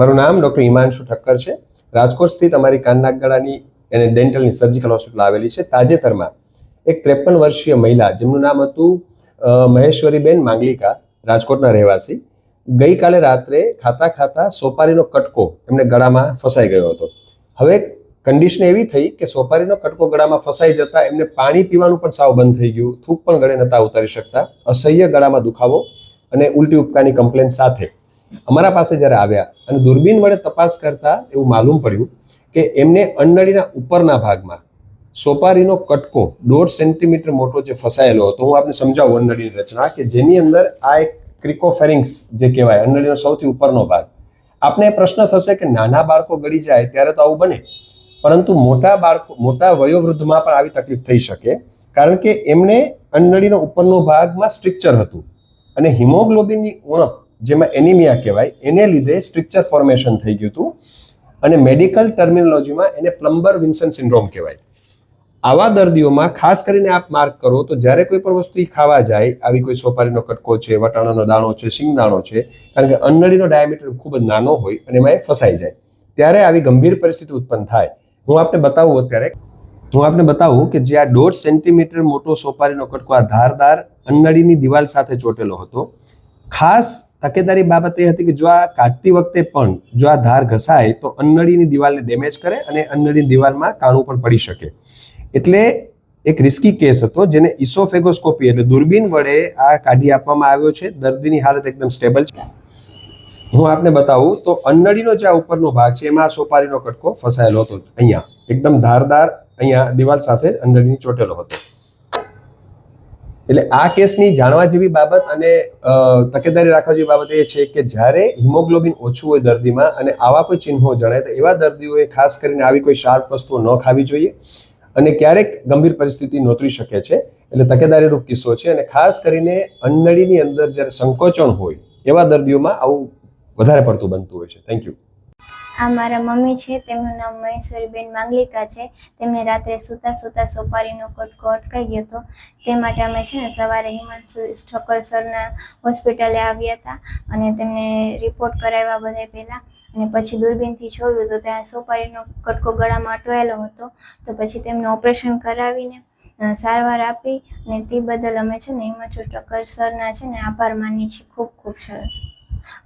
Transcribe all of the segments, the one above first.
મારું નામ ડૉક્ટર હિમાંશુ ઠક્કર છે. રાજકોટ સ્થિત અમારી ગળાની અને ડેન્ટલની સર્જિકલ હોસ્પિટલ આવેલી છે, તાજેતરમાં એક ત્રેપન વર્ષીય મહિલા જેમનું નામ હતું મહેશ્વરીબેન માંગલિકા, રાજકોટના રહેવાસી, ગઈકાલે રાત્રે ખાતા ખાતા સોપારીનો કટકો એમને ગળામાં ફસાઈ ગયો હતો. હવે કન્ડિશન એવી થઈ કે સોપારીનો કટકો ગળામાં ફસાઈ જતા એમને પાણી પીવાનું પણ સાવ બંધ થઈ ગયું, થૂક પણ ગળે નતા ઉતારી શકતા, અસહ્ય ગળામાં દુખાવો અને ઉલટી ઉપકાની કમ્પ્લેન સાથે અમારા પાસે જ્યારે આવ્યા અને દૂરબીન વડે તપાસ કરતા એવું માલુમ પડ્યું કે એમને અંડળીના ઉપરના ભાગમાં સોપારીનો કટકો દોઢ સેન્ટીમીટર મોટો જે ફસાયેલો હતો, હું આપને સમજાવું અંડળીની રચના કે જેની અંદર આ એક ક્રિકોફેરિંગ્સ જે કહેવાય અંડળીનો સૌથી ઉપરનો ભાગ. આપને પ્રશ્ન થશે કે નાના બાળકો ગળી જાય ત્યારે તો આવું બને. પરંતુ મોટા બાળકો, મોટા વયોવૃદ્ધમાં પણ આવી તકલીફ થઈ શકે, કારણ કે એમને અંડળીનો ઉપરનો ભાગમાં સ્ટ્રક્ચર હતું અને હિમોગ્લોબિનની ઉણપ જેમાં એનિમિયા કહેવાય, એને લીધે સ્ટ્રક્ચર ફોર્મેશન થઈ ગયું હતું. અને મેડિકલ ટર્મિનોલોજીમાં એને પ્લમ્બર વિન્સન સિન્ડ્રોમ કહેવાય. આવા દર્દીઓમાં ખાસ કરીને આપ માર્ક કરો તો જ્યારે કોઈ પણ વસ્તુ ખાવા જાય, આવી કોઈ સોપારીનો કટકો છે, વટાણાનો દાણો છે, સિંગદાણો છે, કારણ કે અન્નળીનો ડાયામીટર ખૂબ જ નાનો હોય અને એમાં એ ફસાઈ જાય. ત્યારે આવી ગંભીર પરિસ્થિતિ ઉત્પન્ન થાય. હું આપને બતાવું અત્યારે, હું આપને બતાવું કે જે આ દોઢ સેન્ટીમીટર મોટો સોપારીનો કટકો આ ધારદાર અન્નળીની દિવાલ સાથે ચોટેલો હતો ખાસ તકેદારી બાબત એ હતી કે જો આ કાઢતી વખતે પણ જો આ ધાર ઘસાય, તો અન્નળીની દિવાલને ડેમેજ કરે અને અન્નળીની દિવાલમાં કાણું પણ પડી શકે. એટલે એક રિસ્કી કેસ હતો જેને ઇસોફેગોસ્કોપી એટલે દૂરબીન વડે આ કાઢી આપવામાં આવ્યો છે. દર્દીની હાલત એકદમ સ્ટેબલ છે. હું આપને બતાવું તો અન્નળીનો જે આ ઉપરનો ભાગ છે, એમાં સોપારીનો કટકો ફસાયેલો હતો. અહીંયા, એકદમ ધારદાર અહીંયા દિવાલ સાથે અન્નળીની ચોટેલો હતો. એટલે આ કેસની જાણવા જેવી બાબત અને તકેદારી રાખવા જેવી બાબત એ છે કે જ્યારે હિમોગ્લોબિન ઓછું હોય દર્દીમાં અને આવા કોઈ ચિહ્નો જણાય, તો એવા દર્દીઓએ ખાસ કરીને આવી કોઈ શાર્પ વસ્તુઓ ન ખાવી જોઈએ અને ક્યારેક ગંભીર પરિસ્થિતિ નોતરી શકે છે. એટલે તકેદારીનો કિસ્સો છે અને ખાસ કરીને અન્નળીની અંદર જ્યારે સંકોચન હોય, એવા દર્દીઓમાં આવું વધારે પડતું બનતું હોય છે. થેન્ક યુ આ મારા મમ્મી છે, તેમનું નામ મહેશ્વરીબેન માંગલિકા છે. તેમને રાત્રે સૂતા સૂતા સોપારીનો કટકો અટકાઈ ગયો હતો. તે માટે અમે છે ને સવારે હિમાંશુ ઠક્કર સરના હોસ્પિટલે આવ્યા હતા અને તેમને રિપોર્ટ કરાવ્યા બધા પહેલાં. અને પછી દૂરબીનથી જોયું તો ત્યાં સોપારીનો કટકો ગળામાં અટવાયેલો હતો. તો પછી તેમને ઓપરેશન કરાવીને સારવાર આપી અને તે બદલ અમે છે ને હિમાંશુ ઠક્કર સરના છે ને આભાર માનીએ છીએ. ખૂબ ખૂબ સરસ.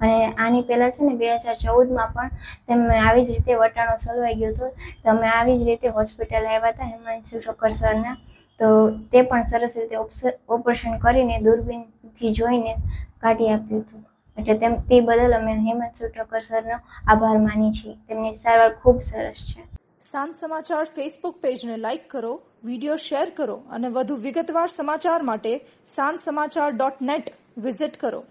અને આની પહેલાં છે ને બે હજાર ચૌદમાં પણ તેમને આવી જ રીતે વટાણો સલવાઈ ગયો હતો. તમે આવી જ રીતે હોસ્પિટલ આવ્યા હતા હિમાંશુ ઠક્કર સરના. તો તે પણ સરસ રીતે ઓપરેશન કરીને દૂરબીનથી જોઈને કાઢી આપ્યું હતું. એટલે તેમ, તે બદલ અમે હિમાંશુ ઠક્કર સરનો આભાર માની છીએ. તેમની સારવાર ખૂબ સરસ છે. સાંજ સમાચાર ફેસબુક પેજને લાઇક કરો વીડિયો શેર કરો અને વધુ વિગતવાર સમાચાર માટે સાંજ સમાચાર ડોટ નેટ વિઝિટ કરો.